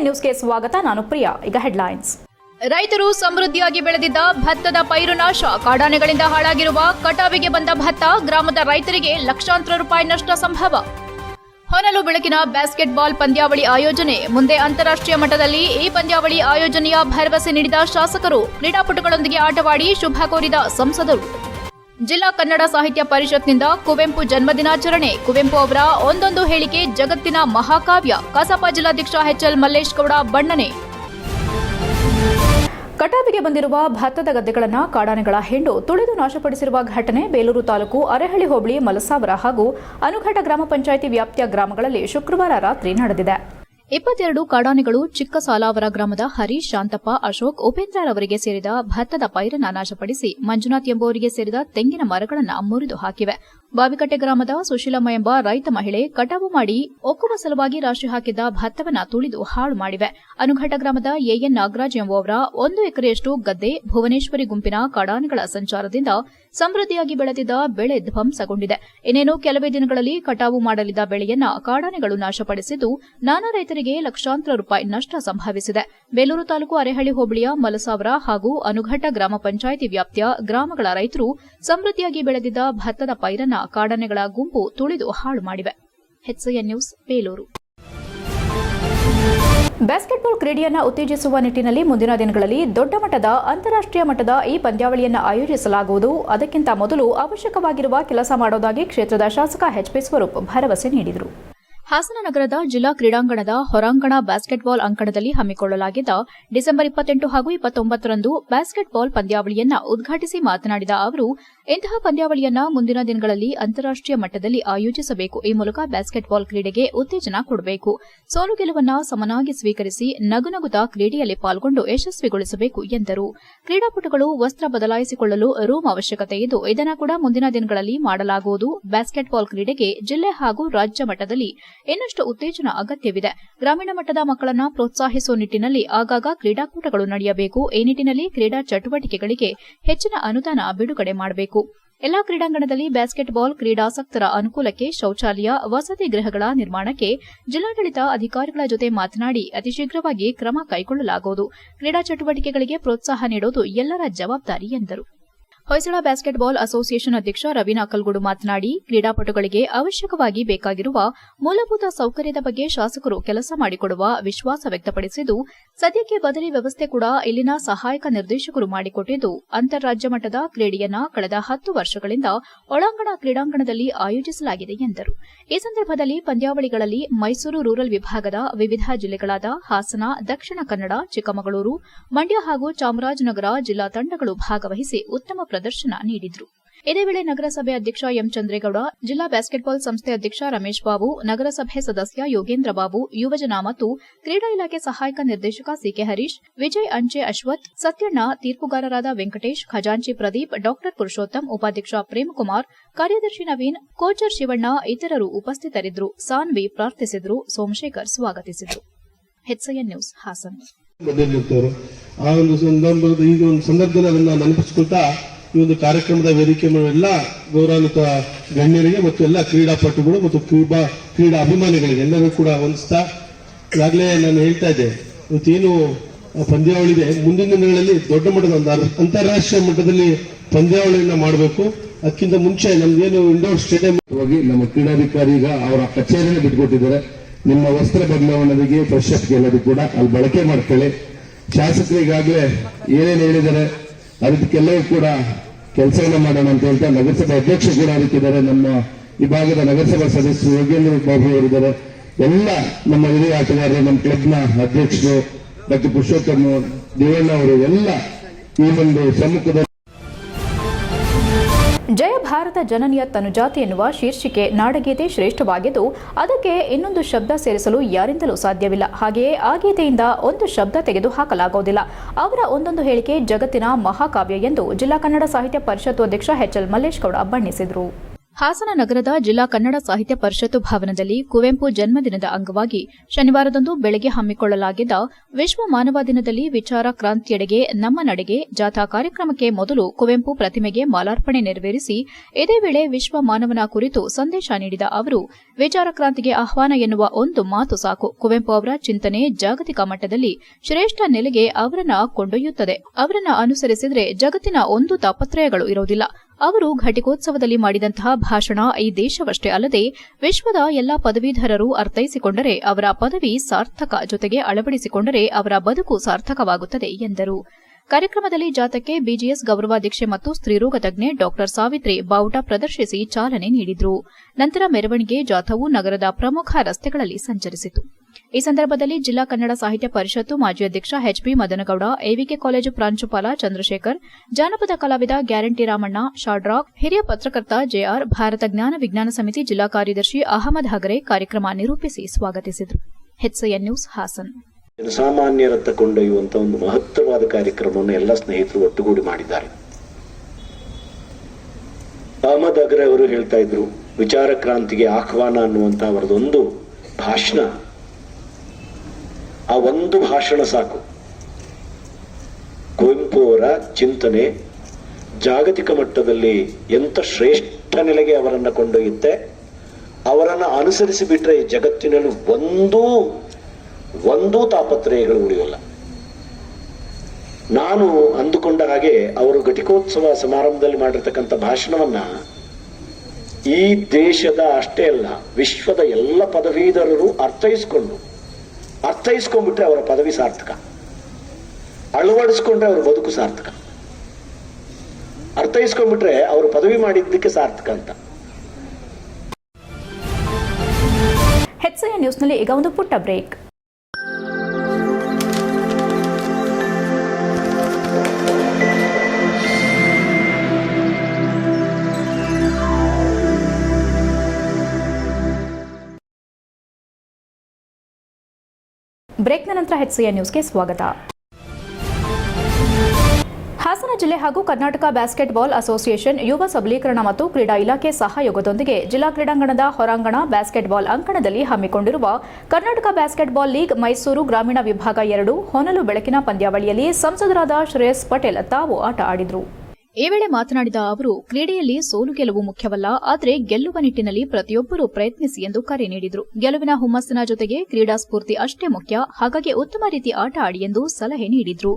ನ್ಯೂಸ್ಗೆ ಸ್ವಾಗತ. ನಾನು ಪ್ರಿಯಾ. ಈಗ ಹೆಡ್ಲೈನ್ಸ್. ರೈತರು ಸಮೃದ್ಧಿಯಾಗಿ ಬೆಳೆದಿದ್ದ ಭತ್ತದ ಪೈರು ನಾಶ. ಕಾಡಾನೆಗಳಿಂದ ಹಾಳಾಗಿರುವ ಕಟಾವಿಗೆ ಬಂದ ಭತ್ತ ಗ್ರಾಮದ ರೈತರಿಗೆ ಲಕ್ಷಾಂತರ ರೂಪಾಯಿ ನಷ್ಟ ಸಂಭವ. ಹೊನಲು ಬೆಳಕಿನ ಬ್ಯಾಸ್ಕೆಟ್ಬಾಲ್ ಪಂದ್ಯಾವಳಿ ಆಯೋಜನೆ. ಮುಂದೆ ಅಂತಾರಾಷ್ಟ್ರೀಯ ಮಟ್ಟದಲ್ಲಿ ಈ ಪಂದ್ಯಾವಳಿ ಆಯೋಜನೆಯ ಭರವಸೆ ನೀಡಿದ ಶಾಸಕರು. ಕ್ರೀಡಾಪಟುಗಳೊಂದಿಗೆ ಆಟವಾಡಿ ಶುಭ ಕೋರಿದ ಸಂಸದರು. ಜಿಲ್ಲಾ ಕನ್ನಡ ಸಾಹಿತ್ಯ ಪರಿಷತ್ನಿಂದ ಕುವೆಂಪು ಜನ್ಮದಿನಾಚರಣೆ. ಕುವೆಂಪು ಅವರ ಒಂದೊಂದು ಹೇಳಿಕೆ ಜಗತ್ತಿನ ಮಹಾಕಾವ್ಯ. ಕಸಾಪ ಜಿಲ್ಲಾಧ್ಯಕ್ಷ ಎಚ್ಎಲ್ ಮಲ್ಲೇಶ್ ಗೌಡ, ಬಣ್ಣನೆ. ಕಟಾವಿಗೆ ಬಂದಿರುವ ಭತ್ತದ ಗದ್ದೆಗಳನ್ನು ಕಾಡಾನೆಗಳ ಹೆಂಡು ತುಳಿದು ನಾಶಪಡಿಸಿರುವ ಘಟನೆ ಬೇಲೂರು ತಾಲೂಕು ಅರೆಹಳ್ಳಿ ಹೋಬಳಿ ಮಲಸಾವರ ಹಾಗೂ ಅನುಘಟ ಗ್ರಾಮ ಪಂಚಾಯಿತಿ ವ್ಯಾಪ್ತಿಯ ಗ್ರಾಮಗಳಲ್ಲಿ ಶುಕ್ರವಾರ ರಾತ್ರಿ ನಡೆದಿದೆ. ಇಪ್ಪತ್ತೆರಡು ಕಾಡಾನೆಗಳು ಚಿಕ್ಕ ಸಾಲಾವರ ಗ್ರಾಮದ ಹರೀಶ್ ಶಾಂತಪ್ಪ, ಅಶೋಕ್ ಉಪೇಂದ್ರರವರಿಗೆ ಸೇರಿದ ಭತ್ತದ ಪೈರನ್ನ ನಾಶಪಡಿಸಿ ಮಂಜುನಾಥ್ ಎಂಬುವರಿಗೆ ಸೇರಿದ ತೆಂಗಿನ ಮರಗಳನ್ನು ಮುರಿದು ಹಾಕಿವೆ. ಬಾವಿಕಟ್ಟೆ ಗ್ರಾಮದ ಸುಶೀಲಮ್ಮ ಎಂಬ ರೈತ ಮಹಿಳೆ ಕಟಾವು ಮಾಡಿ ಒಕ್ಕುವ ಸಲುವಾಗಿ ರಾಶಿ ಹಾಕಿದ್ದ ಭತ್ತವನ್ನ ತುಳಿದು ಹಾಳು ಮಾಡಿವೆ. ಅನುಘಟ ಗ್ರಾಮದ ಎಎನ್ ನಾಗರಾಜ್ ಎಂಬುವವರ ಒಂದು ಎಕರೆಯಷ್ಟು ಗದ್ದೆ ಭುವನೇಶ್ವರಿ ಗುಂಪಿನ ಕಾಡಾನೆಗಳ ಸಂಚಾರದಿಂದ ಸಮೃದ್ಧಿಯಾಗಿ ಬೆಳೆದಿದ್ದ ಬೆಳೆ ಧ್ವಂಸಗೊಂಡಿದೆ. ಇನ್ನೇನು ಕೆಲವೇ ದಿನಗಳಲ್ಲಿ ಕಟಾವು ಮಾಡಲಿದ್ದ ಬೆಳೆಯನ್ನ ಕಾಡಾನೆಗಳು ನಾಶಪಡಿಸಿದ್ದು ನಾನಾ ರೈತರಿಗೆ ಲಕ್ಷಾಂತರ ರೂಪಾಯಿ ನಷ್ಟ ಸಂಭವಿಸಿದೆ. ಬೇಲೂರು ತಾಲೂಕು ಅರೆಹಳ್ಳಿ ಹೋಬಳಿಯ ಮಲಸಾವರ ಹಾಗೂ ಅನುಘಟ್ಟ ಗ್ರಾಮ ಪಂಚಾಯಿತಿ ವ್ಯಾಪ್ತಿಯ ಗ್ರಾಮಗಳ ರೈತರು ಸಮೃದ್ಧಿಯಾಗಿ ಬೆಳೆದಿದ್ದ ಭತ್ತದ ಪೈರನ್ನ ಕಾಡನೆಗಳ ಗುಂಪು ತುಳಿದು ಹಾಳು ಮಾಡಿವೆ. ನ್ಯೂಸ್, ಬೇಲೂರು. ಬ್ಯಾಸ್ಕೆಟ್ಬಾಲ್ ಕ್ರೀಡೆಯನ್ನು ಉತ್ತೇಜಿಸುವ ನಿಟ್ಟಿನಲ್ಲಿ ಮುಂದಿನ ದಿನಗಳಲ್ಲಿ ದೊಡ್ಡ ಮಟ್ಟದ, ಅಂತಾರಾಷ್ಟ್ರೀಯ ಮಟ್ಟದ ಈ ಪಂದ್ಯಾವಳಿಯನ್ನು ಆಯೋಜಿಸಲಾಗುವುದು. ಅದಕ್ಕಿಂತ ಮೊದಲು ಅವಶ್ಯಕವಾಗಿರುವ ಕೆಲಸ ಮಾಡೋದಾಗಿ ಕ್ಷೇತ್ರದ ಶಾಸಕ ಎಚ್ಪಿ ಸ್ವರೂಪ್ ಭರವಸೆ ನೀಡಿದರು. ಹಾಸನ ನಗರದ ಜಿಲ್ಲಾ ಕ್ರೀಡಾಂಗಣದ ಹೊರಾಂಗಣ ಬ್ಯಾಸ್ಕೆಟ್ಬಾಲ್ ಅಂಕಣದಲ್ಲಿ ಹಮ್ಮಿಕೊಳ್ಳಲಾಗಿದ್ದ ಡಿಸೆಂಬರ್ ಇಪ್ಪತ್ತೆಂಟು ಹಾಗೂ ಇಪ್ಪತ್ತೊಂಬತ್ತರಂದು ಬ್ಯಾಸ್ಕೆಟ್ಬಾಲ್ ಪಂದ್ಯಾವಳಿಯನ್ನ ಉದ್ಘಾಟಿಸಿ ಮಾತನಾಡಿದ ಅವರು, ಇಂತಹ ಪಂದ್ಯಾವಳಿಯನ್ನ ಮುಂದಿನ ದಿನಗಳಲ್ಲಿ ಅಂತಾರಾಷ್ಟ್ರೀಯ ಮಟ್ಟದಲ್ಲಿ ಆಯೋಜಿಸಬೇಕು. ಈ ಮೂಲಕ ಬ್ಯಾಸ್ಕೆಟ್ಬಾಲ್ ಕ್ರೀಡೆಗೆ ಉತ್ತೇಜನ ಕೊಡಬೇಕು. ಸೋಲು ಗೆಲುವನ್ನು ಸಮನಾಗಿ ಸ್ವೀಕರಿಸಿ ನಗುನಗುತ್ತಾ ಕ್ರೀಡೆಯಲ್ಲಿ ಪಾಲ್ಗೊಂಡು ಯಶಸ್ವಿಗೊಳಿಸಬೇಕು ಎಂದರು. ಕ್ರೀಡಾಪಟುಗಳು ವಸ್ತ್ರ ಬದಲಾಯಿಸಿಕೊಳ್ಳಲು ರೂಮ್ ಅವಶ್ಯಕತೆ ಇದ್ದು, ಇದನ್ನು ಕೂಡ ಮುಂದಿನ ದಿನಗಳಲ್ಲಿ ಮಾಡಲಾಗುವುದು. ಬ್ಯಾಸ್ಕೆಟ್ಬಾಲ್ ಕ್ರೀಡೆಗೆ ಜಿಲ್ಲೆ ಹಾಗೂ ರಾಜ್ಯ ಮಟ್ಟದಲ್ಲಿ ಇನ್ನಷ್ಟು ಉತ್ತೇಜನ ಅಗತ್ಯವಿದೆ. ಗ್ರಾಮೀಣ ಮಟ್ಟದ ಮಕ್ಕಳನ್ನು ಪ್ರೋತ್ಸಾಹಿಸುವ ನಿಟ್ಟಿನಲ್ಲಿ ಆಗಾಗ ಕ್ರೀಡಾಕೂಟಗಳು ನಡೆಯಬೇಕು. ಈ ನಿಟ್ಟಿನಲ್ಲಿ ಕ್ರೀಡಾ ಚಟುವಟಿಕೆಗಳಿಗೆ ಹೆಚ್ಚಿನ ಅನುದಾನ ಬಿಡುಗಡೆ ಮಾಡಬೇಕು. ಎಲ್ಲಾ ಕ್ರೀಡಾಂಗಣದಲ್ಲಿ ಬ್ಯಾಸ್ಕೆಟ್ಬಾಲ್ ಕ್ರೀಡಾಸಕ್ತರ ಅನುಕೂಲಕ್ಕೆ ಶೌಚಾಲಯ, ವಸತಿ ಗೃಹಗಳ ನಿರ್ಮಾಣಕ್ಕೆ ಜಿಲ್ಲಾಡಳಿತ ಅಧಿಕಾರಿಗಳ ಜೊತೆ ಮಾತನಾಡಿ ಅತಿ ಶೀಘ್ರವಾಗಿ ಕ್ರಮ ಕೈಗೊಳ್ಳಲಾಗುವುದು. ಕ್ರೀಡಾ ಚಟುವಟಿಕೆಗಳಿಗೆ ಪ್ರೋತ್ಸಾಹ ನೀಡುವುದು ಎಲ್ಲರ ಜವಾಬ್ದಾರಿ ಎಂದರು. ಹೊಯ್ಸಳ ಬ್ಯಾಸ್ಕೆಟ್ಬಾಲ್ ಅಸೋಸಿಯೇಷನ್ ಅಧ್ಯಕ್ಷ ರವೀನಾ ಕಲ್ಗುಡು ಮಾತನಾಡಿ, ಕ್ರೀಡಾಪಟುಗಳಿಗೆ ಅವಶ್ಯಕವಾಗಿ ಬೇಕಾಗಿರುವ ಮೂಲಭೂತ ಸೌಕರ್ಯದ ಬಗ್ಗೆ ಶಾಸಕರು ಕೆಲಸ ಮಾಡಿಕೊಡುವ ವಿಶ್ವಾಸ ವ್ಯಕ್ತಪಡಿಸಿದ್ದು, ಸದ್ಯಕ್ಕೆ ಬದಲಿ ವ್ಯವಸ್ಥೆ ಕೂಡ ಇಲ್ಲಿನ ಸಹಾಯಕ ನಿರ್ದೇಶಕರು ಮಾಡಿಕೊಟ್ಟಿದ್ದು, ಅಂತಾರಾಜ್ಯ ಮಟ್ಟದ ಕ್ರೀಡೆಯನ್ನ ಕಳೆದ ಹತ್ತು ವರ್ಷಗಳಿಂದ ಒಳಾಂಗಣ ಕ್ರೀಡಾಂಗಣದಲ್ಲಿ ಆಯೋಜಿಸಲಾಗಿದೆ ಎಂದರು. ಈ ಸಂದರ್ಭದಲ್ಲಿ ಪಂದ್ಯಾವಳಿಗಳಲ್ಲಿ ಮೈಸೂರು ರೂರಲ್ ವಿಭಾಗದ ವಿವಿಧ ಜಿಲ್ಲೆಗಳಾದ ಹಾಸನ, ದಕ್ಷಿಣ ಕನ್ನಡ, ಚಿಕ್ಕಮಗಳೂರು, ಮಂಡ್ಯ ಹಾಗೂ ಚಾಮರಾಜನಗರ ಜಿಲ್ಲಾ ತಂಡಗಳು ಭಾಗವಹಿಸಿ ಉತ್ತಮ ಪ್ರದರ್ಶನ ನೀಡಿದ್ರು. ಇದೇ ವೇಳೆ ನಗರಸಭೆ ಅಧ್ಯಕ್ಷ ಎಂ ಚಂದ್ರೇಗೌಡ, ಜಿಲ್ಲಾ ಬ್ಯಾಸ್ಕೆಟ್ಬಾಲ್ ಸಂಸ್ಥೆ ಅಧ್ಯಕ್ಷ ರಮೇಶ್ ಬಾಬು, ನಗರಸಭೆ ಸದಸ್ಯ ಯೋಗೇಂದ್ರ ಬಾಬು, ಯುವಜನ ಮತ್ತು ಕ್ರೀಡಾ ಇಲಾಖೆ ಸಹಾಯಕ ನಿರ್ದೇಶಕ ಸಿಕೆ ಹರೀಶ್, ವಿಜಯ್ ಅಂಚೆ ಅಶ್ವಥ್, ಸತ್ಯಣ್ಣ, ತೀರ್ಪುಗಾರರಾದ ವೆಂಕಟೇಶ್, ಖಜಾಂಚಿ ಪ್ರದೀಪ್, ಡಾಕ್ಟರ್ ಪುರುಷೋತ್ತಮ್, ಉಪಾಧ್ಯಕ್ಷ ಪ್ರೇಮಕುಮಾರ್, ಕಾರ್ಯದರ್ಶಿ ನವೀನ್, ಕೋಚರ್ ಶಿವಣ್ಣ ಇತರರು ಉಪಸ್ಥಿತರಿದ್ದರು. ಸಾನ್ವಿ ಪ್ರಾರ್ಥಿಸಿದ್ರು. ಸೋಮಶೇಖರ್ ಸ್ವಾಗತಿಸಿದರು. ನ್ಯೂಸ್, ಹಾಸನ್. ಈ ಒಂದು ಕಾರ್ಯಕ್ರಮದ ವೇದಿಕೆ ಎಲ್ಲ ಗೌರವಾನ್ವಿತ ಗಣ್ಯರಿಗೆ ಮತ್ತು ಎಲ್ಲ ಕ್ರೀಡಾಪಟುಗಳು ಮತ್ತು ಕ್ರೀಡಾ ಕ್ರೀಡಾ ಅಭಿಮಾನಿಗಳಿಗೆ ಎಲ್ಲರೂ ಕೂಡ ಹೊಂದಿಸ್ತಾ ಈಗಾಗಲೇ ನಾನು ಹೇಳ್ತಾ ಇದ್ದೆ, ಇವತ್ತೇನು ಪಂದ್ಯಾವಳಿ ಇದೆ ಮುಂದಿನ ದಿನಗಳಲ್ಲಿ ದೊಡ್ಡ ಮಟ್ಟದ ಒಂದು ಅಂತಾರಾಷ್ಟ್ರೀಯ ಮಟ್ಟದಲ್ಲಿ ಪಂದ್ಯಾವಳಿಯನ್ನ ಮಾಡಬೇಕು. ಅದಕ್ಕಿಂತ ಮುಂಚೆ ನಮ್ದೇನು ಇಂಡೋರ್ ಸ್ಟೇಡಿಯಂ ಹೋಗಿ ನಮ್ಮ ಕ್ರೀಡಾಧಿಕಾರಿ ಈಗ ಅವರ ಕಚೇರಿನ ಬಿಟ್ಕೊಟ್ಟಿದ್ದಾರೆ. ನಿಮ್ಮ ವಸ್ತ್ರ ಬದಲಾವಣೆಗೆ ಫ್ರೆಶ್ ಅಪ್ ಎಲ್ಲದಕ್ಕೂ ಕೂಡ ಅಲ್ಲಿ ಬಳಕೆ ಮಾಡ್ಕೊಳ್ಳಿ. ಶಾಸಕರಿಗಾಗಲೇ ಏನೇನು ಹೇಳಿದ್ದಾರೆ ಅದಕ್ಕೆಲ್ಲವೂ ಕೂಡ ಕೆಲಸವನ್ನು ಮಾಡೋಣ ಅಂತ ಹೇಳ್ತಾ ನಗರಸಭೆ ಅಧ್ಯಕ್ಷ ಕೂಡ ಅದಕ್ಕಿದ್ದಾರೆ. ನಮ್ಮ ಈ ಭಾಗದ ನಗರಸಭಾ ಸದಸ್ಯರು ಯೋಗೇಂದ್ರ ಬಾಬು ಅವರಿದ್ದಾರೆ ಎಲ್ಲ ನಮ್ಮ ಹಿರಿಯ ಆಟಗಾರರು, ನಮ್ಮ ಕ್ಲಬ್ನ ಅಧ್ಯಕ್ಷರು ಡಾಕ್ಟರ್ ಪುರುಷೋತ್ತಮ್ ದೇವಣ್ಣ ಅವರು ಎಲ್ಲ ಈ ಒಂದು ಸಮ್ಮುಖದಲ್ಲಿ ಭಾರತ ಜನನಿಯ ತನುಜಾತಿ ಎನ್ನುವ ಶೀರ್ಷಿಕೆ ನಾಡಗೀತೆ ಶ್ರೇಷ್ಠವಾಗಿದ್ದು, ಅದಕ್ಕೆ ಇನ್ನೊಂದು ಶಬ್ದ ಸೇರಿಸಲು ಯಾರಿಂದಲೂ ಸಾಧ್ಯವಿಲ್ಲ. ಹಾಗೆಯೇ ಆ ಗೀತೆಯಿಂದ ಒಂದು ಶಬ್ದ ತೆಗೆದು ಹಾಕಲಾಗುವುದಿಲ್ಲ ಅವರ ಒಂದೊಂದು ಹೇಳಿಕೆ ಜಗತ್ತಿನ ಮಹಾಕಾವ್ಯ ಎಂದು ಜಿಲ್ಲಾ ಕನ್ನಡ ಸಾಹಿತ್ಯ ಪರಿಷತ್ತು ಅಧ್ಯಕ್ಷ ಎಚ್ಎಲ್ ಮಲ್ಲೇಶ್ ಗೌಡ ಬಣ್ಣಿಸಿದರು. ಹಾಸನ ನಗರದ ಜಿಲ್ಲಾ ಕನ್ನಡ ಸಾಹಿತ್ಯ ಪರಿಷತ್ತು ಭವನದಲ್ಲಿ ಕುವೆಂಪು ಜನ್ಮದಿನದ ಅಂಗವಾಗಿ ಶನಿವಾರದಂದು ಬೆಳಗ್ಗೆ ಹಮ್ಮಿಕೊಳ್ಳಲಾಗಿದ್ದ ವಿಶ್ವ ಮಾನವ ದಿನದಲ್ಲಿ ವಿಚಾರ ಕ್ರಾಂತಿಯೆಡೆಗೆ ನಮ್ಮ ನಡೆಗೆ ಜಾಥಾ ಕಾರ್ಯಕ್ರಮಕ್ಕೆ ಮೊದಲು ಕುವೆಂಪು ಪ್ರತಿಮೆಗೆ ಮಾಲಾರ್ಪಣೆ ನೆರವೇರಿಸಿ, ಇದೇ ವೇಳೆ ವಿಶ್ವ ಮಾನವನ ಕುರಿತು ಸಂದೇಶ ನೀಡಿದ ಅವರು, ವಿಚಾರ ಕ್ರಾಂತಿಗೆ ಆಹ್ವಾನ ಎನ್ನುವ ಒಂದು ಮಾತು ಸಾಕು. ಕುವೆಂಪು ಅವರ ಚಿಂತನೆ ಜಾಗತಿಕ ಮಟ್ಟದಲ್ಲಿ ಶ್ರೇಷ್ಠ ನೆಲೆಗೆ ಅವರನ್ನ ಕೊಂಡೊಯ್ಯುತ್ತದೆ. ಅವರನ್ನ ಅನುಸರಿಸಿದರೆ ಜಗತ್ತಿನ ಒಂದು ತಾಪತ್ರಯಗಳು ಇರುವುದಿಲ್ಲ ಅವರು ಘಟಿಕೋತ್ಸವದಲ್ಲಿ ಮಾಡಿದಂತಹ ಭಾಷಣ ಈ ದೇಶವಷ್ಟೇ ಅಲ್ಲದೆ ವಿಶ್ವದ ಎಲ್ಲಾ ಪದವೀಧರರು ಅರ್ಥೈಸಿಕೊಂಡರೆ ಅವರ ಪದವಿ ಸಾರ್ಥಕ ಜೊತೆಗೆ ಅಳವಡಿಸಿಕೊಂಡರೆ ಅವರ ಬದುಕು ಸಾರ್ಥಕವಾಗುತ್ತದೆ ಎಂದರು. ಕಾರ್ಯಕ್ರಮದಲ್ಲಿ ಜಾಥಕ್ಕೆ ಬಿಜಿಎಸ್ ಗೌರವಾಧ್ಯಕ್ಷೆ ಮತ್ತು ಸ್ತ್ರೀರೋಗ ತಜ್ಞೆ ಡಾ ಸಾವಿತ್ರಿ ಬಾವುಟ ಪ್ರದರ್ಶಿಸಿ ಚಾಲನೆ ನೀಡಿದರು. ನಂತರ ಮೆರವಣಿಗೆ ಜಾಥವು ನಗರದ ಪ್ರಮುಖ ರಸ್ತೆಗಳಲ್ಲಿ ಸಂಚರಿಸಿತು. ಈ ಸಂದರ್ಭದಲ್ಲಿ ಜಿಲ್ಲಾ ಕನ್ನಡ ಸಾಹಿತ್ಯ ಪರಿಷತ್ತು ಮಾಜಿ ಅಧ್ಯಕ್ಷ ಎಚ್ಪಿ ಮದನಗೌಡ, ಎವಿಕೆ ಕಾಲೇಜು ಪ್ರಾಂಶುಪಾಲ ಚಂದ್ರಶೇಖರ್, ಜಾನಪದ ಕಲಾವಿದ ಗ್ಯಾರಂಟಿ ರಾಮಣ್ಣ ಶಾಡ್ರಾಕ್ ಹಿರಿಯ ಪತ್ರಕರ್ತ ಜೆಆರ್, ಭಾರತ ಜ್ಞಾನ ವಿಜ್ಞಾನ ಸಮಿತಿ ಜಿಲ್ಲಾ ಕಾರ್ಯದರ್ಶಿ ಅಹಮದ್ ಹಗರೆ ಕಾರ್ಯಕ್ರಮ ನಿರೂಪಿಸಿ ಸ್ವಾಗತಿಸಿದರು. ನ್ಯೂಸ್, ಹಾಸನ್. ಕೊಂಡೊಯ್ಯುವಂತ ಒಂದು ಮಹತ್ತರವಾದ ಕಾರ್ಯಕ್ರಮವನ್ನು ಎಲ್ಲ ಸ್ನೇಹಿತರು ಒಟ್ಟುಗೂಡಿ ಮಾಡಿದ್ದಾರೆ. ಅಹಮದ್ ಅಗ್ರೆ ಅವರು ಹೇಳ್ತಾ ಇದ್ರು, ವಿಚಾರ ಕ್ರಾಂತಿಗೆ ಆಹ್ವಾನ ಅನ್ನುವಂತ ಅವರದೊಂದು ಭಾಷಣ ಆ ಒಂದು ಭಾಷಣ ಸಾಕು. ಕುವೆಂಪು ಅವರ ಚಿಂತನೆ ಜಾಗತಿಕ ಮಟ್ಟದಲ್ಲಿ ಎಂಥ ಶ್ರೇಷ್ಠ ನೆಲೆಗೆ ಅವರನ್ನ ಕೊಂಡೊಯ್ಯುತ್ತೆ? ಅವರನ್ನು ಅನುಸರಿಸಿ ಬಿಟ್ರೆ ಈ ಜಗತ್ತಿನಲ್ಲಿ ಒಂದೂ ಒಂದೂ ತಾಪತ್ರಯಗಳು ಉಳಿಯಲ್ಲ. ನಾನು ಅಂದುಕೊಂಡ ಹಾಗೆ ಅವರು ಘಟಿಕೋತ್ಸವ ಸಮಾರಂಭದಲ್ಲಿ ಮಾಡಿರ್ತಕ್ಕಂಥ ಭಾಷಣವನ್ನ ಈ ದೇಶದ ಅಷ್ಟೇ ಅಲ್ಲ, ವಿಶ್ವದ ಎಲ್ಲ ಪದವೀಧರರು ಅರ್ಥೈಸ್ಕೊಂಡು ಅರ್ಥೈಸ್ಕೊಂಡ್ಬಿಟ್ರೆ ಅವರ ಪದವಿ ಸಾರ್ಥಕ. ಅಳವಡಿಸ್ಕೊಂಡ್ರೆ ಅವರ ಬದುಕು ಸಾರ್ಥಕ. ಅರ್ಥೈಸ್ಕೊಂಡ್ಬಿಟ್ರೆ ಅವರು ಪದವಿ ಮಾಡಿದ್ದಕ್ಕೆ ಸಾರ್ಥಕ ಅಂತ. ಹೆಚ್ಎನ್ ನ್ಯೂಸ್ನಲ್ಲಿ ಈಗ ಒಂದು ಪುಟ್ಟ ಬ್ರೇಕ್. ಬ್ರೇಕ್ನ ನಂತರ ಹೆಚ್ಸಿಎನ್ ನ್ಯೂಸ್ಗೆ ಸ್ವಾಗತ. ಹಾಸನ ಜಿಲ್ಲೆ ಹಾಗೂ ಕರ್ನಾಟಕ ಬ್ಯಾಸ್ಕೆಟ್ಬಾಲ್ ಅಸೋಸಿಯೇಷನ್ ಯುವ ಸಬಲೀಕರಣ ಮತ್ತು ಕ್ರೀಡಾ ಇಲಾಖೆ ಸಹಯೋಗದೊಂದಿಗೆ ಜಿಲ್ಲಾ ಕ್ರೀಡಾಂಗಣದ ಹೊರಾಂಗಣ ಬ್ಯಾಸ್ಕೆಟ್ಬಾಲ್ ಅಂಕಣದಲ್ಲಿ ಹಮ್ಮಿಕೊಂಡಿರುವ ಕರ್ನಾಟಕ ಬ್ಯಾಸ್ಕೆಟ್ಬಾಲ್ ಲೀಗ್ ಮೈಸೂರು ಗ್ರಾಮೀಣ ವಿಭಾಗ ಎರಡು, ಹೊನಲು ಬೆಳಕಿನ ಪಂದ್ಯಾವಳಿಯಲ್ಲಿ ಸಂಸದರಾದ ಶ್ರೇಯಸ್ ಪಟೇಲ್ ತಾವು ಆಟ ಆಡಿದರು. ಈ ವೇಳೆ ಮಾತನಾಡಿದ ಅವರು, ಕ್ರೀಡೆಯಲ್ಲಿ ಸೋಲು ಗೆಲುವು ಮುಖ್ಯವಲ್ಲ, ಆದರೆ ಗೆಲ್ಲುವ ನಿಟ್ಟಿನಲ್ಲಿ ಪ್ರತಿಯೊಬ್ಬರೂ ಪ್ರಯತ್ನಿಸಿ ಎಂದು ಕರೆ ನೀಡಿದರು. ಗೆಲುವಿನ ಹುಮ್ಮಸ್ಸಿನ ಜೊತೆಗೆ ಕ್ರೀಡಾ ಸ್ಫೂರ್ತಿ ಅಷ್ಟೇ ಮುಖ್ಯ, ಹಾಗಾಗಿ ಉತ್ತಮ ರೀತಿ ಆಟ ಆಡಿ ಎಂದು ಸಲಹೆ ನೀಡಿದರು.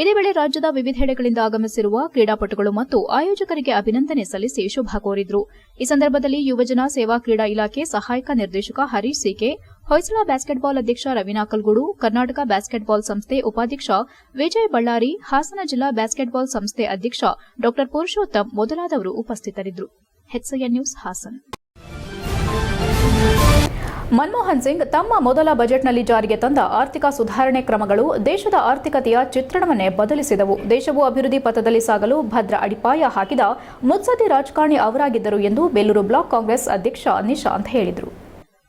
ಇದೇ ವೇಳೆ ರಾಜ್ಯದ ವಿವಿಧೆಡೆಗಳಿಂದ ಆಗಮಿಸಿರುವ ಕ್ರೀಡಾಪಟುಗಳು ಮತ್ತು ಆಯೋಜಕರಿಗೆ ಅಭಿನಂದನೆ ಸಲ್ಲಿಸಿ ಶುಭ ಕೋರಿದರು. ಈ ಸಂದರ್ಭದಲ್ಲಿ ಯುವಜನ ಸೇವಾ ಕ್ರೀಡಾ ಇಲಾಖೆ ಸಹಾಯಕ ನಿರ್ದೇಶಕ ಹರೀಶ್ ಸಿಕೆ ಹೊಯ್ಸಳ ಬ್ಯಾಸ್ಕೆಟ್ಬಾಲ್ ಅಧ್ಯಕ್ಷ ರವಿನಾಕಲ್ಗೂಡು ಕರ್ನಾಟಕ ಬ್ಯಾಸ್ಕೆಟ್ಬಾಲ್ ಸಂಸ್ಥೆ ಉಪಾಧ್ಯಕ್ಷ ವಿಜಯ್ ಬಳ್ಳಾರಿ, ಹಾಸನ ಜಿಲ್ಲಾ ಬ್ಯಾಸ್ಕೆಟ್ಬಾಲ್ ಸಂಸ್ಥೆ ಅಧ್ಯಕ್ಷ ಡಾ. ಪುರುಷೋತ್ತಮ್ ಮೊದಲಾದವರು ಉಪಸ್ಥಿತರಿದ್ದರು. ನ್ಯೂಸ್ ಹಾಸನ್. ಮನಮೋಹನ್ ಸಿಂಗ್ ತಮ್ಮ ಮೊದಲ ಬಜೆಟ್ನಲ್ಲಿ ಜಾರಿಗೆ ತಂದ ಆರ್ಥಿಕ ಸುಧಾರಣೆ ಕ್ರಮಗಳು ದೇಶದ ಆರ್ಥಿಕತೆಯ ಚಿತ್ರಣವನ್ನೇ ಬದಲಿಸಿದವು. ದೇಶವು ಅಭಿವೃದ್ಧಿ ಪಥದಲ್ಲಿ ಸಾಗಲು ಭದ್ರ ಅಡಿಪಾಯ ಹಾಕಿದ ಮುತ್ಸದ್ದಿ ರಾಜಕಾರಣಿ ಅವರಾಗಿದ್ದರು ಎಂದು ಬೇಲೂರು ಬ್ಲಾಕ್ ಕಾಂಗ್ರೆಸ್ ಅಧ್ಯಕ್ಷ ನಿಶಾಂತ್ ಹೇಳಿದರು.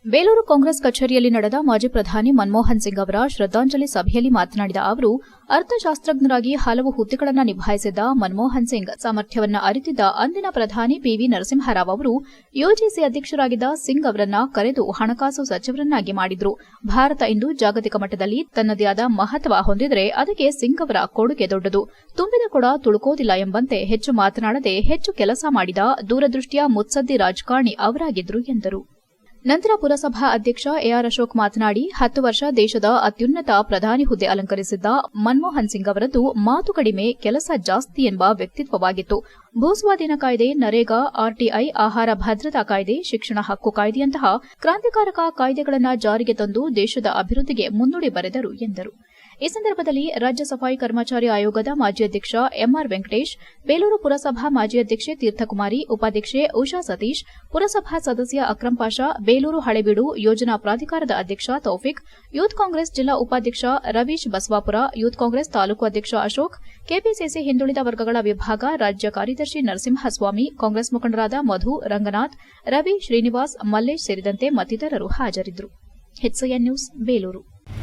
ಬೇಲೂರು ಕಾಂಗ್ರೆಸ್ ಕಚೇರಿಯಲ್ಲಿ ನಡೆದ ಮಾಜಿ ಪ್ರಧಾನಿ ಮನಮೋಹನ್ ಸಿಂಗ್ ಅವರ ಶ್ರದ್ದಾಂಜಲಿ ಸಭೆಯಲ್ಲಿ ಮಾತನಾಡಿದ ಅವರು, ಅರ್ಥಶಾಸ್ತ್ರಜ್ಞರಾಗಿ ಹಲವು ಹುದ್ದೆಗಳನ್ನು ನಿಭಾಯಿಸಿದ ಮನಮೋಹನ್ ಸಿಂಗ್ ಸಾಮರ್ಥ್ಯವನ್ನ ಅರಿತಿದ್ದ ಅಂದಿನ ಪ್ರಧಾನಿ ಪಿವಿ ನರಸಿಂಹರಾವ್ ಅವರು, ಯುಜಿಸಿ ಅಧ್ಯಕ್ಷರಾಗಿದ್ದ ಸಿಂಗ್ ಅವರನ್ನ ಕರೆದು ಹಣಕಾಸು ಸಚಿವರನ್ನಾಗಿ ಮಾಡಿದ್ರು. ಭಾರತ ಇಂದು ಜಾಗತಿಕ ಮಟ್ಟದಲ್ಲಿ ತನ್ನದೇ ಆದ ಮಹತ್ವ ಹೊಂದಿದರೆ ಅದಕ್ಕೆ ಸಿಂಗ್ ಅವರ ಕೊಡುಗೆ ದೊಡ್ಡದು. ತುಂಬಿದ ಕೂಡ ತುಳುಕೋದಿಲ್ಲ ಎಂಬಂತೆ ಹೆಚ್ಚು ಮಾತನಾಡದೆ ಹೆಚ್ಚು ಕೆಲಸ ಮಾಡಿದ ದೂರದೃಷ್ಟಿಯ ಮುತ್ಸದ್ದಿ ರಾಜಕಾರಣಿ ಅವರಾಗಿದ್ರು ಎಂದರು. ನಂತರ ಪುರಸಭಾ ಅಧ್ಯಕ್ಷ ಎಆರ್ ಅಶೋಕ್ ಮಾತನಾಡಿ, ಹತ್ತು ವರ್ಷ ದೇಶದ ಅತ್ಯುನ್ನತ ಪ್ರಧಾನಿ ಹುದ್ದೆ ಅಲಂಕರಿಸಿದ್ದ ಮನಮೋಹನ್ ಸಿಂಗ್ ಅವರದ್ದು ಮಾತು ಕಡಿಮೆ, ಕೆಲಸ ಜಾಸ್ತಿ ಎಂಬ ವ್ಯಕ್ತಿತ್ವವಾಗಿತ್ತು. ಭೂಸ್ವಾಧೀನ ಕಾಯ್ದೆ, ನರೇಗಾ, ಆರ್ಟಿಐ, ಆಹಾರ ಭದ್ರತಾ ಕಾಯ್ದೆ, ಶಿಕ್ಷಣ ಹಕ್ಕು ಕಾಯ್ದೆಯಂತಹ ಕ್ರಾಂತಿಕಾರಕ ಕಾಯ್ದೆಗಳನ್ನು ಜಾರಿಗೆ ತಂದು ದೇಶದ ಅಭಿವೃದ್ಧಿಗೆ ಮುನ್ನುಡಿ ಬರೆದರು ಎಂದರು. ಈ ಸಂದರ್ಭದಲ್ಲಿ ರಾಜ್ಯ ಸಫಾಯಿ ಕರ್ಮಚಾರಿ ಆಯೋಗದ ಮಾಜಿ ಅಧ್ಯಕ್ಷ ಎಂಆರ್ ವೆಂಕಟೇಶ್, ಬೇಲೂರು ಪುರಸಭಾ ಮಾಜಿ ಅಧ್ಯಕ್ಷೆ ತೀರ್ಥಕುಮಾರಿ, ಉಪಾಧ್ಯಕ್ಷೆ ಉಷಾ ಸತೀಶ್, ಪುರಸಭಾ ಸದಸ್ಯ ಅಕ್ರಂ ಪಾಷಾ, ಬೇಲೂರು ಹಳೆಬೀಡು ಯೋಜನಾ ಪ್ರಾಧಿಕಾರದ ಅಧ್ಯಕ್ಷ ತೌಫಿಕ್, ಯೂತ್ ಕಾಂಗ್ರೆಸ್ ಜಿಲ್ಲಾ ಉಪಾಧ್ಯಕ್ಷ ರವೀಶ್ ಬಸವಾಪುರ, ಯೂತ್ ಕಾಂಗ್ರೆಸ್ ತಾಲೂಕು ಅಧ್ಯಕ್ಷ ಅಶೋಕ್, ಕೆಪಿಸಿಸಿ ಹಿಂದುಳಿದ ವರ್ಗಗಳ ವಿಭಾಗ ರಾಜ್ಯ ಕಾರ್ಯದರ್ಶಿ ನರಸಿಂಹಸ್ವಾಮಿ, ಕಾಂಗ್ರೆಸ್ ಮುಖಂಡರಾದ ಮಧು ರಂಗನಾಥ್, ರವಿ ಶ್ರೀನಿವಾಸ್, ಮಲ್ಲೇಶ್ ಸೇರಿದಂತೆ ಮತ್ತಿತರರು ಹಾಜರಿದ್ದರು.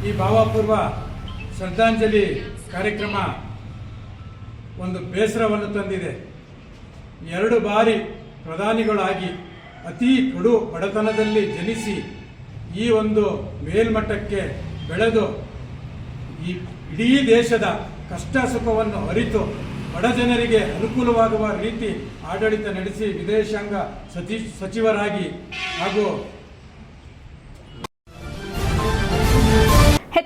ಈ ಭಾವಪೂರ್ವ ಶ್ರದ್ಧಾಂಜಲಿ ಕಾರ್ಯಕ್ರಮ ಒಂದು ಬೇಸರವನ್ನು ತಂದಿದೆ. ಎರಡು ಬಾರಿ ಪ್ರಧಾನಿಗಳಾಗಿ ಅತಿ ಕಡು ಬಡತನದಲ್ಲಿ ಜನಿಸಿ ಈ ಒಂದು ಮೇಲ್ಮಟ್ಟಕ್ಕೆ ಬೆಳೆದು ಈ ಇಡೀ ದೇಶದ ಕಷ್ಟ ಸುಖವನ್ನು ಅರಿತು ಬಡ ಜನರಿಗೆ ಅನುಕೂಲವಾಗುವ ರೀತಿ ಆಡಳಿತ ನಡೆಸಿ ವಿದೇಶಾಂಗ ಸಚಿ ಸಚಿವರಾಗಿ ಹಾಗೂ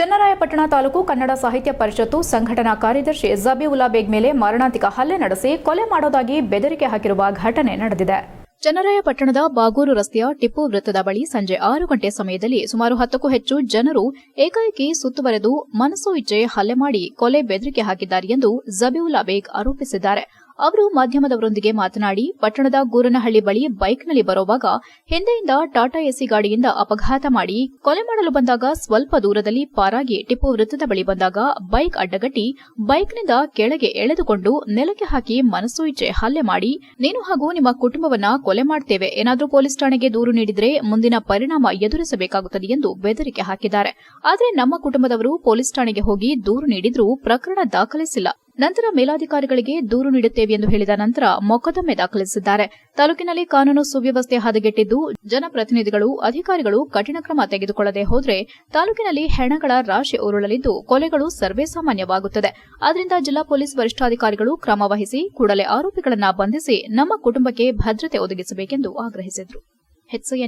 ಚನ್ನರಾಯಪಟ್ಟಣ ತಾಲೂಕು ಕನ್ನಡ ಸಾಹಿತ್ಯ ಪರಿಷತ್ತು ಸಂಘಟನಾ ಕಾರ್ಯದರ್ಶಿ ಜಬೀವುಲ್ಲಾ ಬೇಗ್ ಮೇಲೆ ಮಾರಣಾಂತಿಕ ಹಲ್ಲೆ ನಡೆಸಿ ಕೊಲೆ ಮಾಡೋದಾಗಿ ಬೆದರಿಕೆ ಹಾಕಿರುವ ಘಟನೆ ನಡೆದಿದೆ. ಚನ್ನರಾಯಪಟ್ಟಣದ ಬಾಗೂರು ರಸ್ತೆಯ ಟಿಪ್ಪು ವೃತ್ತದ ಬಳಿ ಸಂಜೆ ಆರು ಗಂಟೆ ಸಮಯದಲ್ಲಿ ಸುಮಾರು ಹತ್ತಕ್ಕೂ ಹೆಚ್ಚು ಜನರು ಏಕಾಏಕಿ ಸುತ್ತುವರೆದು ಮನಸ್ಸು ಇಚ್ಛೆ ಹಲ್ಲೆ ಮಾಡಿ ಕೊಲೆ ಬೆದರಿಕೆ ಹಾಕಿದ್ದಾರೆ ಎಂದು ಜಬೀವುಲ್ಲಾ ಬೇಗ್ ಆರೋಪಿಸಿದ್ದಾರೆ. ಅವರು ಮಾಧ್ಯಮದವರೊಂದಿಗೆ ಮಾತನಾಡಿ, ಪಟ್ಟಣದ ಗೂರನಹಳ್ಳಿ ಬಳಿ ಬೈಕ್ನಲ್ಲಿ ಬರುವಾಗ ಹಿಂದೆಯಿಂದ ಟಾಟಾ ಎಸಿ ಗಾಡಿಯಿಂದ ಅಪಘಾತ ಮಾಡಿ ಕೊಲೆ ಮಾಡಲು ಬಂದಾಗ ಸ್ವಲ್ಪ ದೂರದಲ್ಲಿ ಪಾರಾಗಿ ಟಿಪ್ಪು ವೃತ್ತದ ಬಳಿ ಬಂದಾಗ ಬೈಕ್ ಅಡ್ಡಗಟ್ಟಿ ಬೈಕ್ನಿಂದ ಕೆಳಗೆ ಎಳೆದುಕೊಂಡು ನೆಲಕ್ಕೆ ಹಾಕಿ ಮನಸ್ಸು ಇಚ್ಛೆ ಹಲ್ಲೆ ಮಾಡಿ, ನೀನು ಹಾಗೂ ನಿಮ್ಮ ಕುಟುಂಬವನ್ನ ಕೊಲೆ ಮಾಡ್ತೇವೆ, ಏನಾದರೂ ಪೊಲೀಸ್ ಠಾಣೆಗೆ ದೂರು ನೀಡಿದರೆ ಮುಂದಿನ ಪರಿಣಾಮ ಎದುರಿಸಬೇಕಾಗುತ್ತದೆ ಎಂದು ಬೆದರಿಕೆ ಹಾಕಿದ್ದಾರೆ. ಆದರೆ ನಮ್ಮ ಕುಟುಂಬದವರು ಪೊಲೀಸ್ ಠಾಣೆಗೆ ಹೋಗಿ ದೂರು ನೀಡಿದ್ರೂ ಪ್ರಕರಣ ದಾಖಲಿಸಿಲ್ಲ. ನಂತರ ಮೇಲಾಧಿಕಾರಿಗಳಿಗೆ ದೂರು ನೀಡುತ್ತೇವೆ ಎಂದು ಹೇಳಿದ ನಂತರ ಮೊಕದ್ದಮೆ ದಾಖಲಿಸಿದ್ದಾರೆ. ತಾಲೂಕಿನಲ್ಲಿ ಕಾನೂನು ಸುವ್ಯವಸ್ಥೆ ಹದಗೆಟ್ಟಿದ್ದು, ಜನಪ್ರತಿನಿಧಿಗಳು, ಅಧಿಕಾರಿಗಳು ಕಠಿಣ ಕ್ರಮ ತೆಗೆದುಕೊಳ್ಳದೆ ಹೋದರೆ ತಾಲೂಕಿನಲ್ಲಿ ಹೆಣಗಳ ರಾಶಿ ಉರುಳಲಿದ್ದು, ಕೊಲೆಗಳು ಸರ್ವೇ ಸಾಮಾನ್ಯವಾಗುತ್ತದೆ ಆದ್ದರಿಂದ ಜಿಲ್ಲಾ ಪೊಲೀಸ್ ವರಿಷ್ಠಾಧಿಕಾರಿಗಳು ಕ್ರಮ ವಹಿಸಿ, ಕೂಡಲೇ ಆರೋಪಿಗಳನ್ನು ಬಂಧಿಸಿ, ನಮ್ಮ ಕುಟುಂಬಕ್ಕೆ ಭದ್ರತೆ ಒದಗಿಸಬೇಕೆಂದು ಆಗ್ರಹಿಸಿದರು.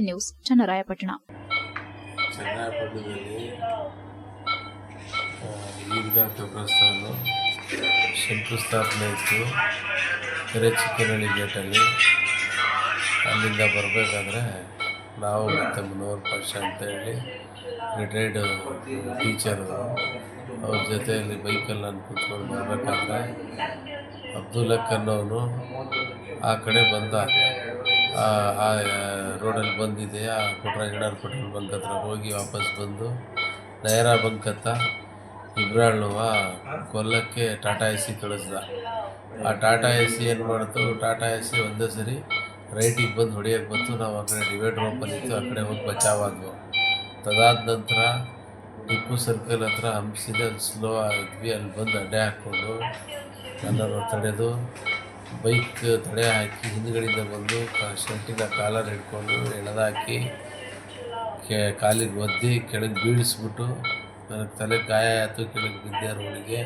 ನ್ಯೂಸ್, ಚನ್ನರಾಯಪಟ್ಟಣ. ಶಂಕುಸ್ಥಾಪನೆ ಇತ್ತು. ಕೆರೆ ಚಿಕ್ಕನಹಳ್ಳಿ ಗೇಟಲ್ಲಿ. ಅಲ್ಲಿಂದ ಬರಬೇಕಾದ್ರೆ ನಾವು ಮತ್ತು ಮನೋಹರ್ ಪಾಷಾ ಅಂತ ಹೇಳಿ ರಿಟೈರ್ಡ್ ಟೀಚರು ಅವ್ರ ಜೊತೆಯಲ್ಲಿ ಬೈಕಲ್ಲಿ ನಾನು ಕೂತ್ಕೊಂಡು ಬರಬೇಕಾದ್ರೆ ಅಬ್ದುಲ್ಲಕ್ ಅನ್ನೋನು ಆ ಕಡೆ ಬಂದ. ಆ ಆ ರೋಡಲ್ಲಿ ಬಂದಿದೆ ಆ ಕೊಟ್ರಾಂಗಡರ್ ಪೆಟ್ರೋಲ್ ಬಂಕ್ ಹತ್ರ ಹೋಗಿ ವಾಪಸ್ ಬಂದು ನಯರಾ ಬಂಕ್ ಹತ್ತ ಇಬ್ರಾಳ್ನುವ ಕೊಲ್ಲಕ್ಕೆ ಟಾಟಾ ಎ ಸಿ ಕಳಿಸ್ದ. ಆ ಟಾಟಾ ಎ ಸಿ ಏನು ಮಾಡ್ತು? ಟಾಟಾ ಎ ಸಿ ಒಂದೇ ಸರಿ ರೈಟಿಗೆ ಬಂದು ಹೊಡಿಯೋಕ್ಕೆ ಬಂತು. ನಾವು ಆ ಕಡೆ ಡಿವೈಡ್ ರೋಪಲ್ಲಿ ಇತ್ತು. ಆ ಕಡೆ ಹೋಗಿ ಬಚಾವಾದ್ವು ತದಾದ ನಂತರ ಟಿಪ್ಪು ಸರ್ಕಲ್ ಹತ್ರ ಹಂಪಿಸಿದ. ಸ್ಲೋ ಆಗಿದ್ವಿ. ಅಲ್ಲಿ ಬಂದು ಅಡ್ಡೆ ಹಾಕ್ಕೊಂಡು ಎಲ್ಲರೂ ತಡೆದು ಬೈಕ್ ತಡೆ ಹಾಕಿ ಹಿಂದ್ಗಡೆಯಿಂದ ಬಂದು ಶರ್ಟಿನ ಕಾಲರ್ ಹಿಡ್ಕೊಂಡು ಎಳೆದಾಕಿ ಕೆ ಕಾಲಿಗೆ ಒದ್ದಿ ಕೆಳಗೆ ಬೀಳಿಸ್ಬಿಟ್ಟು ನನಗೆ ತಲೆ ಗಾಯ ಆಯಿತು ಕೆಳಗೆ ಬಿದ್ದೆ ರೋಡಿಗೆ.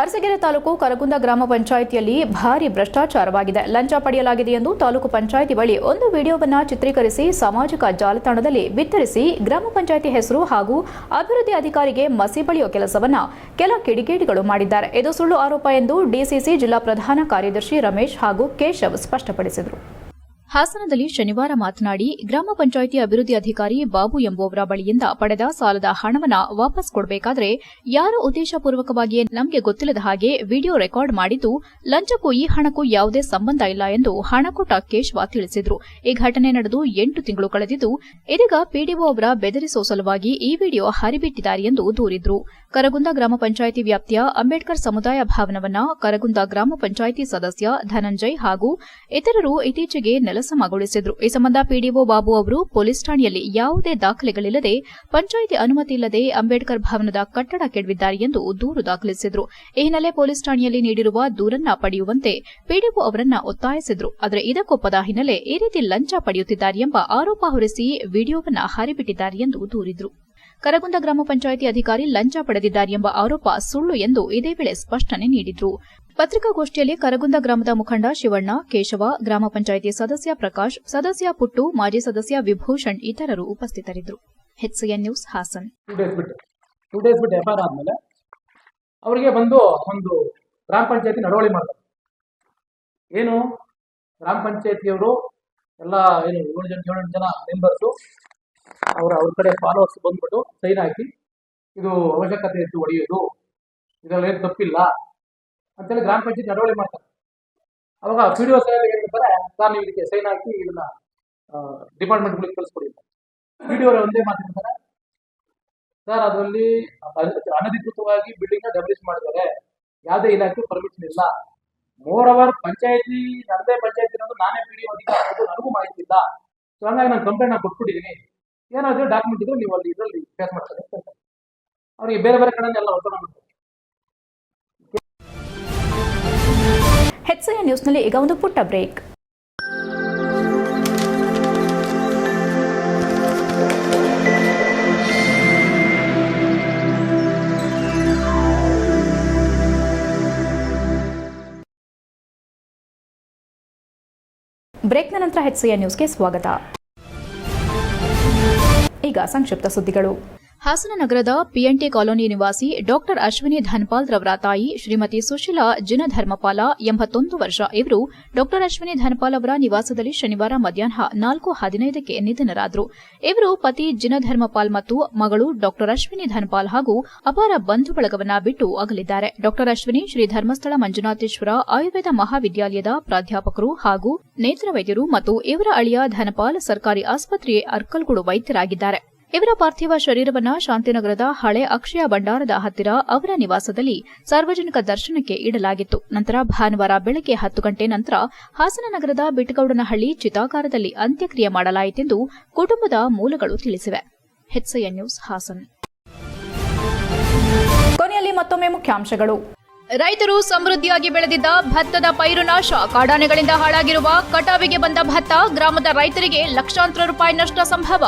ಅರಸೀಕೆರೆ ತಾಲೂಕು ಕರಗುಂದ ಗ್ರಾಮ ಪಂಚಾಯಿತಿಯಲ್ಲಿ ಭಾರಿ ಭ್ರಷ್ಟಾಚಾರವಾಗಿದೆ. ಲಂಚ ಪಡೆಯಲಾಗಿದೆ ಎಂದು ತಾಲೂಕು ಪಂಚಾಯಿತಿ ಬಳಿ ಒಂದು ವಿಡಿಯೋವನ್ನು ಚಿತ್ರೀಕರಿಸಿ ಸಾಮಾಜಿಕ ಜಾಲತಾಣದಲ್ಲಿ ಬಿತ್ತರಿಸಿ ಗ್ರಾಮ ಪಂಚಾಯಿತಿ ಹೆಸರು ಹಾಗೂ ಅಭಿವೃದ್ಧಿ ಅಧಿಕಾರಿಗೆ ಮಸಿ ಬಳಿಯೋ ಕೆಲಸವನ್ನು ಕೆಲ ಕಿಡಿಗೇಡಿಗಳು ಮಾಡಿದ್ದಾರೆ. ಇದು ಸುಳ್ಳು ಆರೋಪ ಎಂದು ಡಿಸಿಸಿ ಜಿಲ್ಲಾ ಪ್ರಧಾನ ಕಾರ್ಯದರ್ಶಿ ರಮೇಶ್ ಹಾಗೂ ಕೇಶವ್ ಸ್ಪಷ್ಟಪಡಿಸಿದರು. ಹಾಸನದಲ್ಲಿ ಶನಿವಾರ ಮಾತನಾಡಿ ಗ್ರಾಮ ಪಂಚಾಯಿತಿ ಅಭಿವೃದ್ಧಿ ಅಧಿಕಾರಿ ಬಾಬು ಎಂಬುವವರ ಬಳಿಯಿಂದ ಪಡೆದ ಸಾಲದ ಹಣವನ್ನ ವಾಪಸ್ ಕೊಡಬೇಕಾದರೆ ಯಾರು ಉದ್ದೇಶಪೂರ್ವಕವಾಗಿಯೇ ನಮಗೆ ಗೊತ್ತಿಲ್ಲದ ಹಾಗೆ ವಿಡಿಯೋ ರೆಕಾರ್ಡ್ ಮಾಡಿದ್ದು ಲಂಚಕ್ಕೂ ಈ ಹಣಕ್ಕೂ ಯಾವುದೇ ಸಂಬಂಧ ಇಲ್ಲ ಎಂದು ಹಣಕೊಟ್ಟ ಕೇಶವ ತಿಳಿಸಿದರು. ಈ ಘಟನೆ ನಡೆದು ಎಂಟು ತಿಂಗಳು ಕಳೆದಿದ್ದು ಇದೀಗ ಪಿಡಿಒ ಅವರ ಬೆದರಿಸುವ ಸಲುವಾಗಿ ಈ ವಿಡಿಯೋ ಹರಿಬಿಟ್ಟಿದ್ದಾರೆ ಎಂದು ದೂರಿದ್ರು. ಕರಗುಂದ ಗ್ರಾಮ ಪಂಚಾಯಿತಿ ವ್ಯಾಪ್ತಿಯ ಅಂಬೇಡ್ಕರ್ ಸಮುದಾಯ ಭವನವನ್ನ ಕರಗುಂದ ಗ್ರಾಮ ಪಂಚಾಯಿತಿ ಸದಸ್ಯ ಧನಂಜಯ್ ಹಾಗೂ ಇತರರು ಇತ್ತೀಚೆಗೆ ನೆಲಸಮಗೊಳಿಸಿದ್ರು. ಈ ಸಂಬಂಧ ಪಿಡಿಒ ಬಾಬು ಅವರು ಪೊಲೀಸ್ ಠಾಣೆಯಲ್ಲಿ ಯಾವುದೇ ದಾಖಲೆಗಳಿಲ್ಲದೆ ಪಂಚಾಯಿತಿ ಅನುಮತಿ ಇಲ್ಲದೆ ಅಂಬೇಡ್ಕರ್ ಭವನದ ಕಟ್ಟಡ ಕೆಡವಿದ್ದಾರೆ ಎಂದು ದೂರು ದಾಖಲಿಸಿದ್ರು. ಈ ಹಿನ್ನೆಲೆ ಪೊಲೀಸ್ ಠಾಣೆಯಲ್ಲಿ ನೀಡಿರುವ ದೂರನ್ನ ಪಡೆಯುವಂತೆ ಪಿಡಿಒ ಅವರನ್ನ ಒತ್ತಾಯಿಸಿದ್ರು. ಆದರೆ ಇದಕ್ಕೊಪ್ಪದ ಹಿನ್ನೆಲೆ ಈ ರೀತಿ ಲಂಚ ಪಡೆಯುತ್ತಿದ್ದಾರೆ ಎಂಬ ಆರೋಪ ಹೊರಿಸಿ ವಿಡಿಯೋವನ್ನ ಹರಿಬಿಟ್ಟಿದ್ದಾರೆ ಎಂದು ದೂರಿದ್ರು. ಕರಗುಂದ ಗ್ರಾಮ ಪಂಚಾಯಿತಿ ಅಧಿಕಾರಿ ಲಂಚ ಪಡೆದಿದ್ದಾರೆ ಎಂಬ ಆರೋಪ ಸುಳ್ಳು ಎಂದು ಇದೇ ವೇಳೆ ಸ್ಪಷ್ಟನೆ ನೀಡಿದ್ರು. ಪತ್ರಿಕಾಗೋಷ್ಠಿಯಲ್ಲಿ ಕರಗುಂದ ಗ್ರಾಮದ ಮುಖಂಡ ಶಿವಣ್ಣ, ಕೇಶವ, ಗ್ರಾಮ ಪಂಚಾಯಿತಿ ಸದಸ್ಯ ಪ್ರಕಾಶ್, ಸದಸ್ಯ ಪುಟ್ಟು, ಮಾಜಿ ಸದಸ್ಯ ವಿಭೂಷಣ್ ಇತರರು ಉಪಸ್ಥಿತರಿದ್ದರು. HCN news Hassan. ಅವರಿಗೆ ಒಂದು ಗ್ರಾಮ ಪಂಚಾಯತಿ ನಡವಳಿ ಮಾಡ್ತಾರೆ. ಏನು? ಗ್ರಾಮ ಪಂಚಾಯತಿಯವರು ಎಲ್ಲ ಏನು ಏಳು ಜನ ಏಳೆಂಟು ಜನ ಮೆಂಬರ್ಸು ಅವರ, ಅವ್ರ ಕಡೆ ಫಾಲೋವರ್ಸ್ ಬಂದ್ಬಿಟ್ಟು ಸೈನ್ ಹಾಕಿ, ಇದು ಅವಶ್ಯಕತೆ ಇತ್ತು ಹೊಡೆಯೋದು ಇದರಲ್ಲಿ ಏನು ತಪ್ಪಿಲ್ಲ ಅಂತೇಳಿ ಗ್ರಾಮ ಪಂಚಾಯತ್ ನಡವಳಿ ಮಾಡ್ತಾರೆ. ಅವಾಗ ಪಿ ಡಿ ಒ ಸರ್ ಏನ್ ಹೇಳ್ತಾರೆ ಸರ್ ನೀವು ಇದಕ್ಕೆ ಸೈನ್ ಹಾಕಿ ಇದನ್ನ ಡಿಪಾರ್ಟ್ಮೆಂಟ್ಗಳಿಗೆ ಕಳಿಸ್ಕೊಡಿ ಪಿ ಡಿ ಒಂದೇ ಮಾತಾಡ್ತಾರೆ ಸರ್, ಅದರಲ್ಲಿ ಅನಧಿಕೃತವಾಗಿ ಬಿಲ್ಡಿಂಗ್ನ ಡೆಮಲಿಷ್ ಮಾಡಿದ್ದಾರೆ, ಯಾವುದೇ ಇಲಾಖೆ ಪರ್ಮಿಷನ್ ಇಲ್ಲ. ಮೋರ್ ಅವರ್ ಪಂಚಾಯತಿ ನನ್ನದೇ ಪಂಚಾಯತಿ ನಾನೇ ಪಿ ಡಿ ಅಧಿಕಾರಿ ಅನ್ನೋದು ನನಗೂ ಮಾಹಿತಿ ಇಲ್ಲ. ಸೊ ಹಂಗಾಗಿ ನಾನು ಕಂಪ್ಲೇಂಟ್ ನಾನು ಕೊಟ್ಬಿಟ್ಟಿದ್ದೀನಿ ಏನಾದರೂ ಡಾಕ್ಯುಮೆಂಟ್ ಇದ್ರೆ ನೀವು ಅಲ್ಲಿ ಇದರಲ್ಲಿ ಫೇಸ್ ಮಾಡ್ತಾರೆ. ಅವರಿಗೆ ಬೇರೆ ಬೇರೆ ಕಡೆ ಎಲ್ಲ ಒತ್ತಡ ಎಚ್ಸಿಎನ್ ನ್ಯೂಸ್ನಲ್ಲಿ ಈಗ ಒಂದು ಪುಟ್ಟ ಬ್ರೇಕ್ ಬ್ರೇಕ್ನ ನಂತರ ಎಚ್ಸಿಎನ್ ನ್ಯೂಸ್ಗೆ ಸ್ವಾಗತ. ಈಗ ಸಂಕ್ಷಿಪ್ತ ಸುದ್ದಿಗಳು. ಹಾಸನ ನಗರದ ಪಿಎನ್ಟಿ ಕಾಲೋನಿ ನಿವಾಸಿ ಡಾಕ್ಟರ್ ಅಶ್ವಿನಿ ಧನ್ಪಾಲ್ ರವರ ತಾಯಿ ಶ್ರೀಮತಿ ಸುಶೀಲಾ ಜಿನಧರ್ಮಪಾಲ ಎಂಬತ್ತೊಂದು ವರ್ಷ ಇವರು ಡಾಕ್ಟರ್ ಅಶ್ವಿನಿ ಧನ್ಪಾಲ್ ಅವರ ನಿವಾಸದಲ್ಲಿ ಶನಿವಾರ ಮಧ್ಯಾಹ್ನ ನಾಲ್ಕು ಹದಿನೈದಕ್ಕೆ ನಿಧನರಾದರು. ಇವರು ಪತಿ ಜಿನಧರ್ಮಪಾಲ್ ಮತ್ತು ಮಗಳು ಡಾಕ್ಟರ್ ಅಶ್ವಿನಿ ಧನ್ಪಾಲ್ ಹಾಗೂ ಅಪಾರ ಬಂಧು ಬಳಗವನ್ನ ಬಿಟ್ಟು ಅಗಲಿದ್ದಾರೆ. ಡಾಕ್ಟರ್ ಅಶ್ವಿನಿ ಶ್ರೀ ಧರ್ಮಸ್ಥಳ ಮಂಜುನಾಥೇಶ್ವರ ಆಯುರ್ವೇದ ಮಹಾವಿದ್ಯಾಲಯದ ಪ್ರಾಧ್ಯಾಪಕರು ಹಾಗೂ ನೇತ್ರ ವೈದ್ಯರು ಮತ್ತು ಇವರ ಅಳಿಯ ಧನಪಾಲ್ ಸರ್ಕಾರಿ ಆಸ್ಪತ್ರೆಯ ಅರ್ಕಲ್ಗೂಡು ವೈದ್ಯರಾಗಿದ್ದಾರೆ. ಇವರ ಪಾರ್ಥಿವ ಶರೀರವನ್ನ ಶಾಂತಿನಗರದ ಹಳೆ ಅಕ್ಷಯ ಭಂಡಾರದ ಹತ್ತಿರ ಅವರ ನಿವಾಸದಲ್ಲಿ ಸಾರ್ವಜನಿಕ ದರ್ಶನಕ್ಕೆ ಇಡಲಾಗಿತ್ತು. ನಂತರ ಭಾನುವಾರ ಬೆಳಗ್ಗೆ ಹತ್ತು ಗಂಟೆ ನಂತರ ಹಾಸನ ನಗರದ ಬಿಟ್ಗೌಡನಹಳ್ಳಿ ಚಿತಾಕಾರದಲ್ಲಿ ಅಂತ್ಯಕ್ರಿಯೆ ಮಾಡಲಾಯಿತೆಂದು ಕುಟುಂಬದ ಮೂಲಗಳು ತಿಳಿಸಿವೆ. ನ್ಯೂಸ್ ಹಾಸನ್. ಕೊನೆಯಲ್ಲಿ ಮತ್ತೊಮ್ಮೆ ಮುಖ್ಯಾಂಶಗಳು. ರೈತರು ಸಮೃದ್ಧಿಯಾಗಿ ಬೆಳೆದಿದ್ದ ಭತ್ತದ ಪೈರು ನಾಶ ಕಾಡಾನೆಗಳಿಂದ ಹಾಳಾಗಿರುವ ಕಟಾವಿಗೆ ಬಂದ ಭತ್ತ ಗ್ರಾಮದ ರೈತರಿಗೆ ಲಕ್ಷಾಂತರ ರೂಪಾಯಿ ನಷ್ಟ ಸಂಭವ.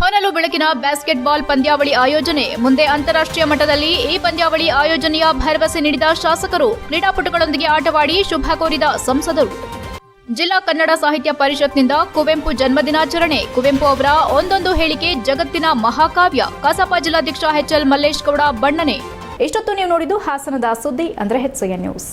ಹೊನಲು ಬೆಳಕಿನ ಬ್ಯಾಸ್ಕೆಟ್ಬಾಲ್ ಪಂದ್ಯಾವಳಿ ಆಯೋಜನೆ. ಮುಂದೆ ಅಂತಾರಾಷ್ಟ್ರೀಯ ಮಟ್ಟದಲ್ಲಿ ಈ ಪಂದ್ಯಾವಳಿ ಆಯೋಜನೆಯ ಭರವಸೆ ನೀಡಿದ ಶಾಸಕರು, ಕ್ರೀಡಾಪಟುಗಳೊಂದಿಗೆ ಆಟವಾಡಿ ಶುಭ ಕೋರಿದ ಸಂಸದರು. ಜಿಲ್ಲಾ ಕನ್ನಡ ಸಾಹಿತ್ಯ ಪರಿಷತ್ನಿಂದ ಕುವೆಂಪು ಜನ್ಮದಿನಾಚರಣೆ. ಕುವೆಂಪು ಅವರ ಒಂದೊಂದು ಹೇಳಿಕೆ ಜಗತ್ತಿನ ಮಹಾಕಾವ್ಯ. ಕಸಾಪ ಜಿಲ್ಲಾಧ್ಯಕ್ಷ ಎಚ್ಎಲ್ ಮಲ್ಲೇಶ್ ಗೌಡ ಬಣ್ಣನೆ. ಇಷ್ಟೊತ್ತು ನೀವು ನೋಡಿದ್ದು ಹಾಸನದ ಸುದ್ದಿ ಅಂದ್ರೆ ಹೆಚ್ಚಿಗೆ ನ್ಯೂಸ್.